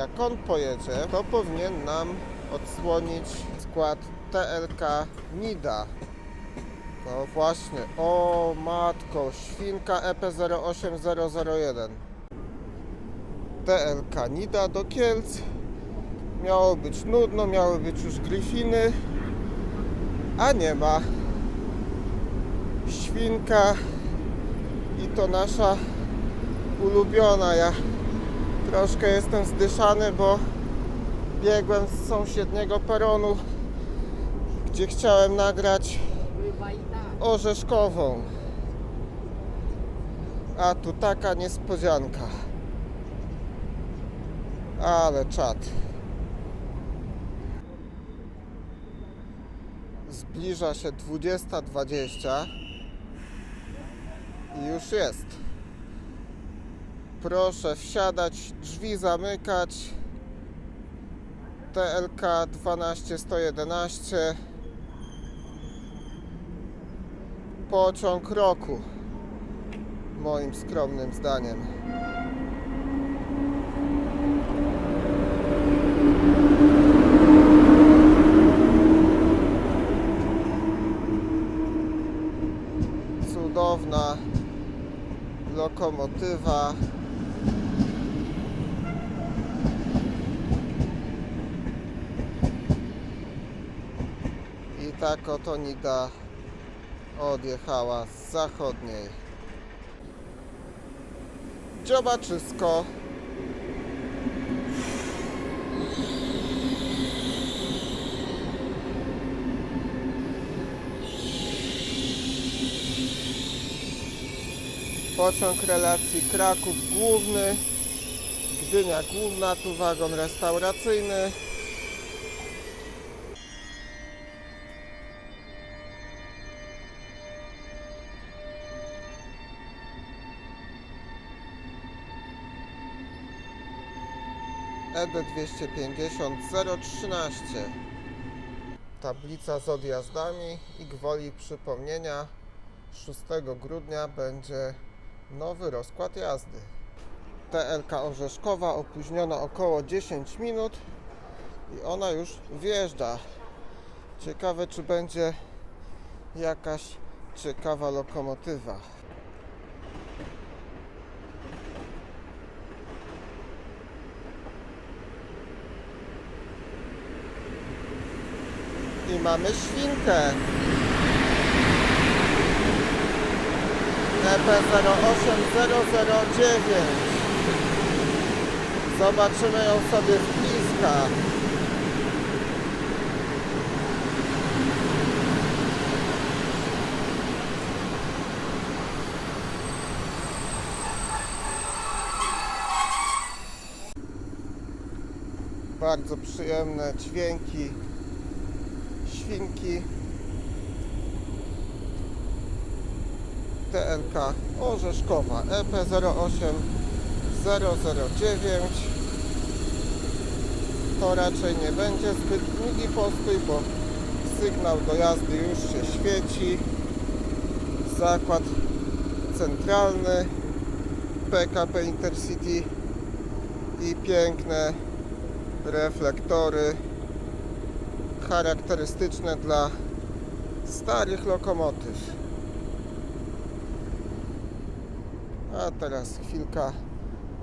jak on pojedzie, to powinien nam odsłonić skład TLK NIDA. No właśnie, o matko, świnka E EP08001. TLK NIDA do Kielc. Miało być nudno, miały być już Griffiny, a nie ma. Świnka i to nasza ulubiona. Ja troszkę jestem zdyszany, bo biegłem z sąsiedniego peronu, gdzie chciałem nagrać orzeszkową. A tu taka niespodzianka. Ale czad. Zbliża się 20.20 i już jest. Proszę wsiadać, drzwi zamykać. TLK 12111 Pociąg roku moim skromnym zdaniem. Cudowna lokomotywa. I oto Nida odjechała z zachodniej. Dziobaczysko. Pociąg relacji Kraków Główny, Gdynia Główna, tu wagon restauracyjny. ED 250 013 Tablica z odjazdami i gwoli przypomnienia 6 grudnia będzie nowy rozkład jazdy. TLK Orzeszkowa opóźniona około 10 minut i ona już wjeżdża. Ciekawe czy będzie jakaś ciekawa lokomotywa. I mamy świnkę. E EP08009 Zobaczymy ją sobie z bliska. Bardzo przyjemne dźwięki świnki TLK Orzeszkowa E EP08009 to raczej nie będzie zbyt długi postój, bo sygnał do jazdy już się świeci. Zakład centralny PKP Intercity i piękne reflektory charakterystyczne dla starych lokomotyw. A teraz chwilka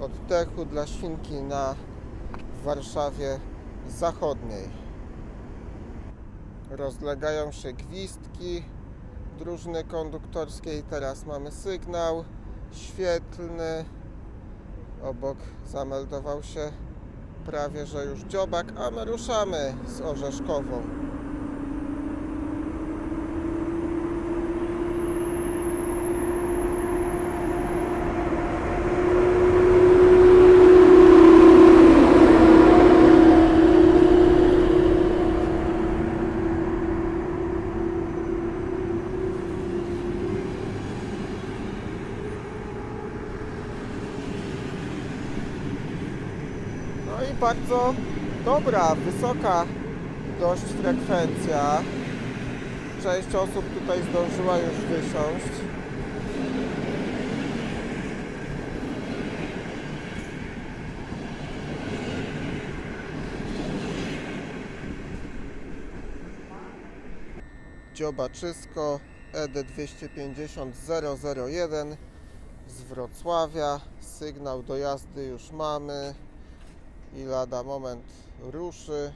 oddechu dla świnki na Warszawie Zachodniej. Rozlegają się gwizdki drużyny konduktorskiej. Teraz mamy sygnał świetlny. Obok zameldował się prawie że już dziobak, a my ruszamy z Orzeszkową. No i bardzo dobra, wysoka dość frekwencja. Część osób tutaj zdążyła już wysiąść. Dziobaczysko ED250 001 z Wrocławia. Sygnał do jazdy już mamy i lada moment ruszy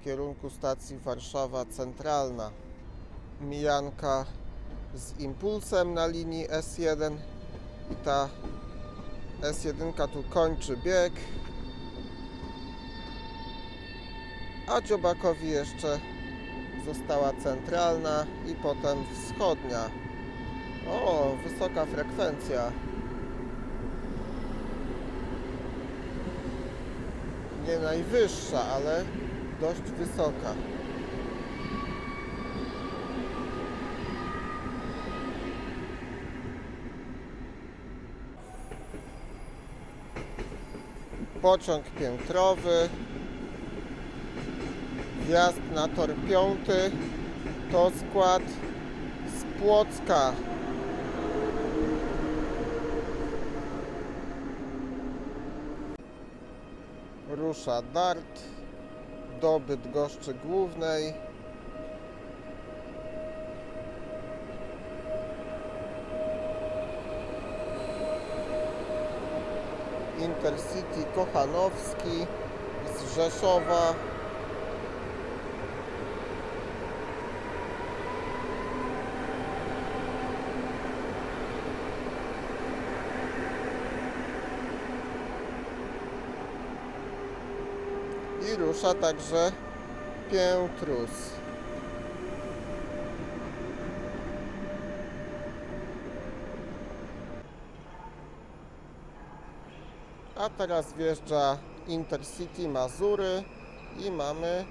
w kierunku stacji Warszawa Centralna. Mijanka z impulsem na linii S1 i ta S1 tu kończy bieg. A Dziobakowi jeszcze została centralna i potem wschodnia. O, wysoka frekwencja. Nie najwyższa, ale dość wysoka. Pociąg piętrowy. Wjazd na tor piąty to skład z Płocka. Rusza Dart do Bydgoszczy Głównej. Intercity Kochanowski z Rzeszowa i rusza także Piętrus. A teraz wjeżdża Intercity Mazury i mamy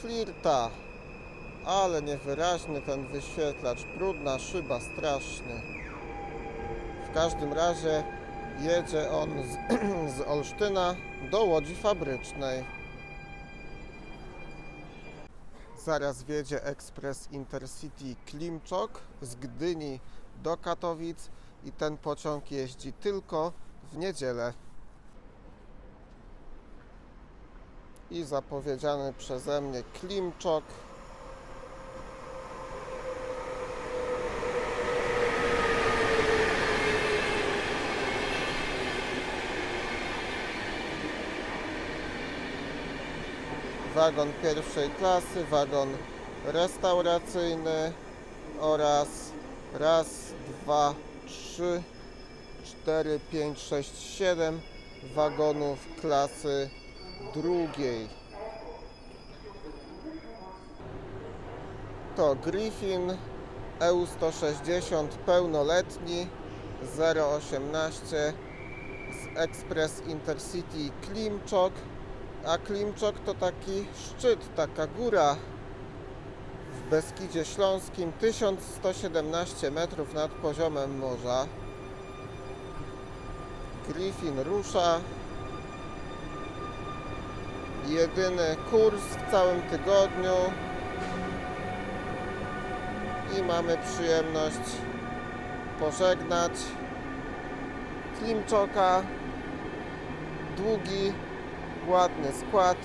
flirta. Ale niewyraźny ten wyświetlacz, brudna szyba, straszny. W każdym razie jedzie on z, z Olsztyna do Łodzi Fabrycznej. Zaraz wjedzie ekspres Intercity Klimczok z Gdyni do Katowic i ten pociąg jeździ tylko w niedzielę. I zapowiedziany przeze mnie Klimczok. Wagon pierwszej klasy, wagon restauracyjny oraz raz, dwa, trzy, cztery, pięć, sześć, siedem wagonów klasy drugiej. To Griffin EU160 pełnoletni 018 z Express Intercity Klimczok a Klimczok to taki szczyt, taka góra w Beskidzie Śląskim, 1117 metrów nad poziomem morza. Griffin rusza. Jedyny kurs w całym tygodniu. I mamy przyjemność pożegnać Klimczoka. Długi ładny skład.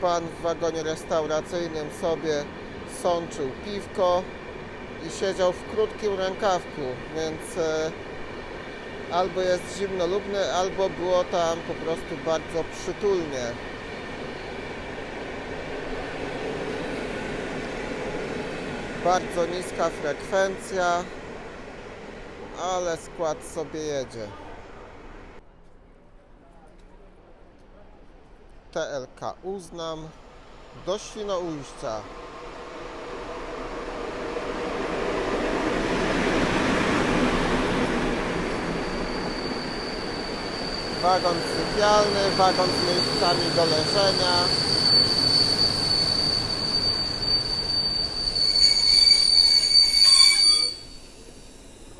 Pan w wagonie restauracyjnym sobie sączył piwko i siedział w krótkim rękawku, więc e, albo jest zimnolubny, albo było tam po prostu bardzo przytulnie. Bardzo niska frekwencja, ale skład sobie jedzie. TLK uznam do Świnoujścia. Wagon sypialny, wagon z miejscami do leżenia.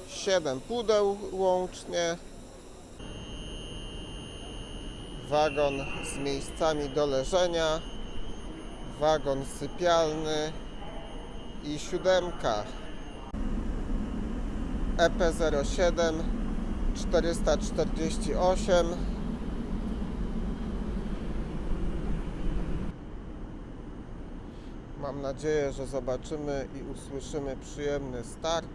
Siedem pudeł łącznie. Wagon z miejscami do leżenia, wagon sypialny i siódemka E EP07 448 Mam nadzieję, że zobaczymy i usłyszymy przyjemny start.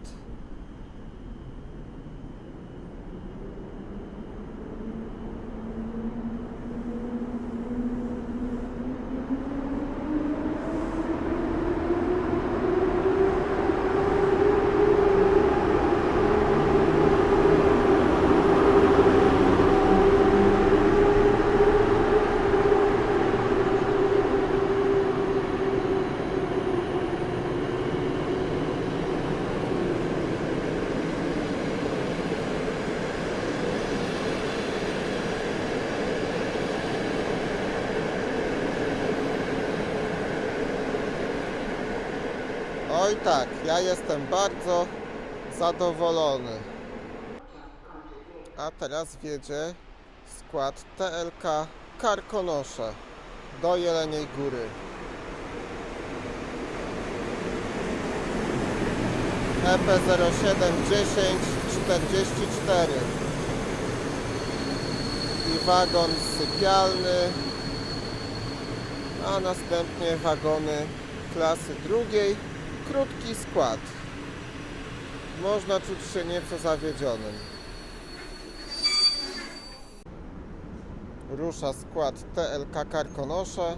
Oj tak, ja jestem bardzo zadowolony. A teraz wiedzie skład TLK Karkonosze do Jeleniej Góry. E EP071044 i wagon sypialny, a następnie wagony klasy drugiej krótki skład. Można czuć się nieco zawiedzionym. Rusza skład TLK Karkonosze.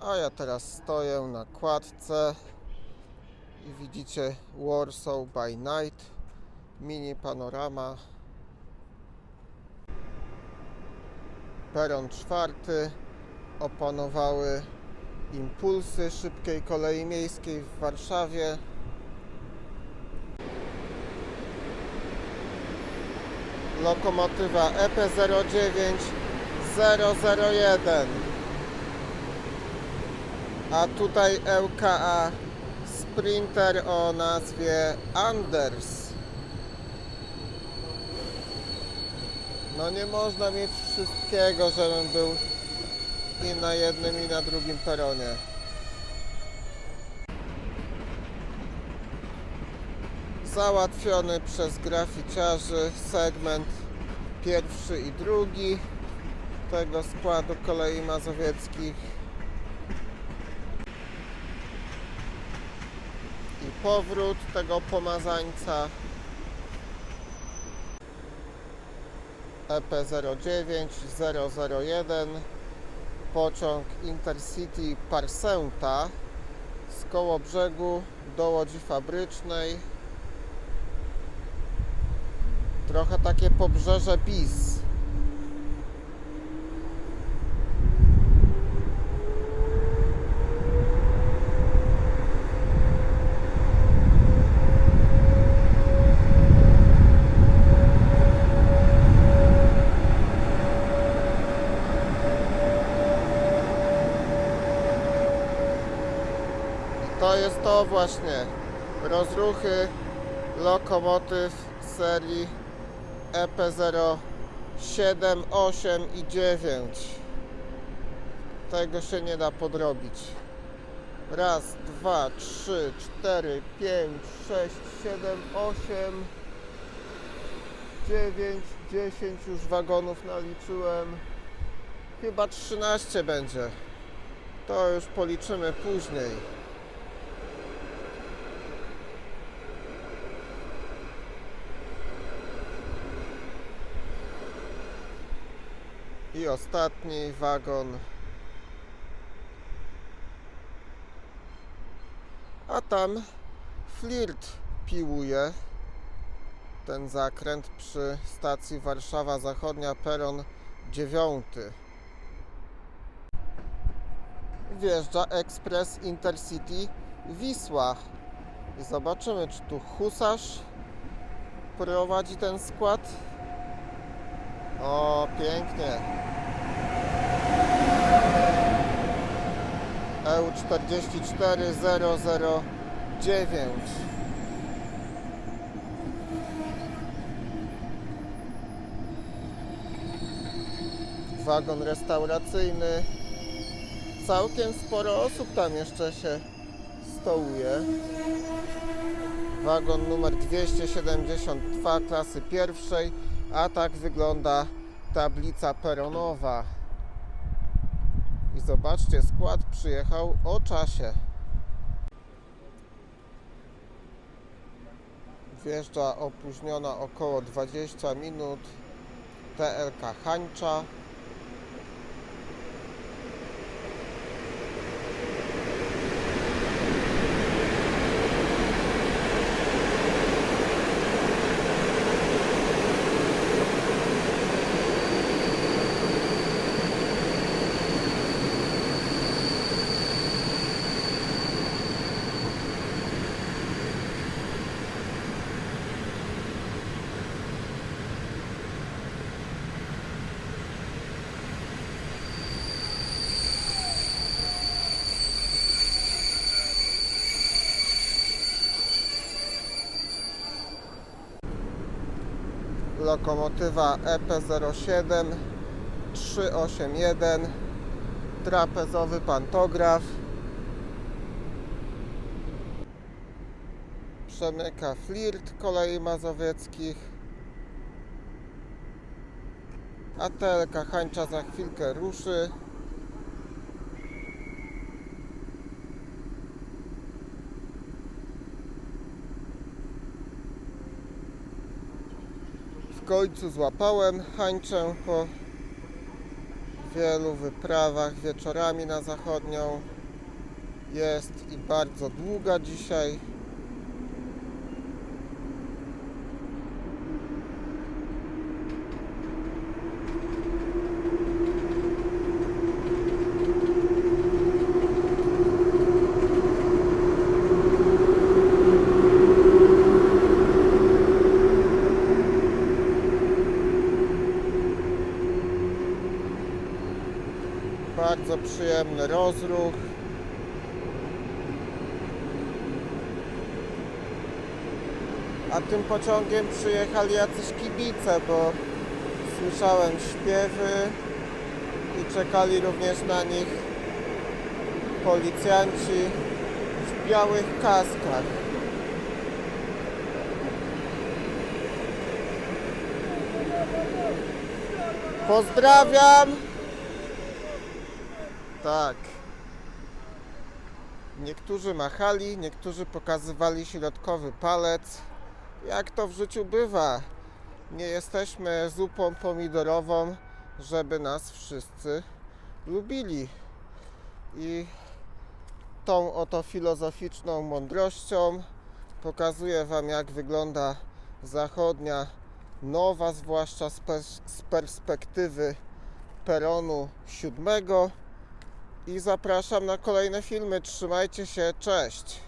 A ja teraz stoję na kładce i widzicie Warsaw by Night mini panorama. Peron czwarty opanowały impulsy szybkiej kolei miejskiej w Warszawie. Lokomotywa E EP09 001 a tutaj LKA Sprinter o nazwie Anders. No nie można mieć wszystkiego, żebym był i na jednym i na drugim peronie. Załatwiony przez graficiarzy segment pierwszy i drugi tego składu kolei mazowieckich. i powrót tego pomazańca E EP09 001 pociąg Intercity Parsenta z koło brzegu do Łodzi Fabrycznej. Trochę takie pobrzeże bis To jest to właśnie rozruchy lokomotyw serii E EP07, 8 i 9. Tego się nie da podrobić. Raz, dwa, trzy, cztery, pięć, sześć, siedem, osiem, dziewięć, dziesięć już wagonów naliczyłem. Chyba 13 będzie. To już policzymy później. I ostatni wagon. A tam flirt piłuje ten zakręt przy stacji Warszawa Zachodnia, peron 9. Wjeżdża ekspres Intercity Wisła. I zobaczymy, czy tu husarz prowadzi ten skład. O, pięknie. EU44009 Wagon restauracyjny. Całkiem sporo osób tam jeszcze się stołuje. Wagon numer 272 klasy pierwszej a tak wygląda tablica peronowa. I zobaczcie, skład przyjechał o czasie. Wjeżdża opóźniona około 20 minut TLK Hańcza. Lokomotywa E EP07 381 trapezowy pantograf. Przemyka flirt kolei mazowieckich. A TLK Hańcza za chwilkę ruszy końcu złapałem hańczę po wielu wyprawach wieczorami na zachodnią. Jest i bardzo długa dzisiaj. Bardzo przyjemny rozruch. A tym pociągiem przyjechali jacyś kibice, bo słyszałem śpiewy i czekali również na nich policjanci w białych kaskach. Pozdrawiam! Tak. Niektórzy machali, niektórzy pokazywali środkowy palec. Jak to w życiu bywa? Nie jesteśmy zupą pomidorową, żeby nas wszyscy lubili. I tą oto filozoficzną mądrością pokazuję Wam, jak wygląda zachodnia, nowa, zwłaszcza z, pers- z perspektywy peronu siódmego i zapraszam na kolejne filmy. Trzymajcie się, cześć!